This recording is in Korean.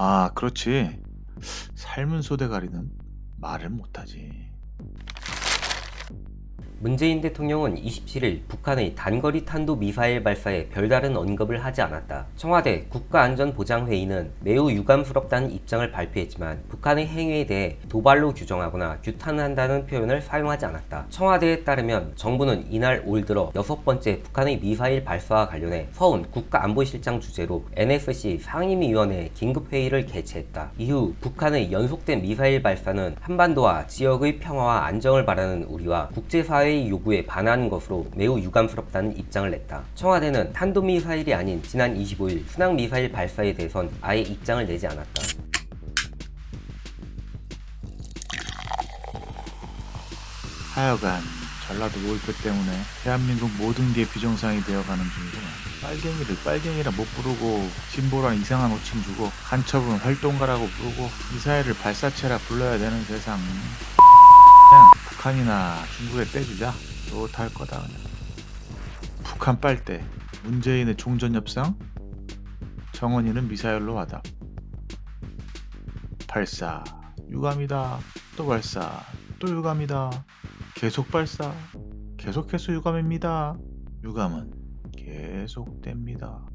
아, 그렇지. 삶은 소대가리는 말을 못하지. 문재인 대통령은 27일 북한의 단거리 탄도 미사일 발사에 별다른 언급을 하지 않았다. 청와대 국가안전보장회의는 매우 유감스럽다는 입장을 발표했지만 북한의 행위에 대해 도발로 규정하거나 규탄한다는 표현을 사용하지 않았다. 청와대에 따르면 정부는 이날 올 들어 여섯 번째 북한의 미사일 발사와 관련해 서훈 국가안보실장 주재로 NSC 상임위원회 긴급회의를 개최했다. 이후 북한의 연속된 미사일 발사는 한반도와 지역의 평화와 안정을 바라는 우리와 국제사회 의 요구에 반하는 것으로 매우 유감스럽다는 입장을 냈다. 청와대는 탄도미사일이 아닌 지난 25일 순항미사일 발사에 대해선 아예 입장을 내지 않았다. 하여간 전라도 몰표 때문에 대한민국 모든 게 비정상이 되어가는 중이구만. 빨갱이를 빨갱이라 못 부르고 진보란 이상한 호칭 주고 간첩은 활동가라고 부르고 미사일을 발사체라 불러야 되는 세상. 북한이나 중국에 떼주자. 좋할 거다 그냥. 북한 빨대 문재인의 종전 협상 정원이는 미사일로 와답. 발사 유감이다. 또 발사 또 유감이다. 계속 발사, 계속해서 유감입니다. 유감은 계속됩니다.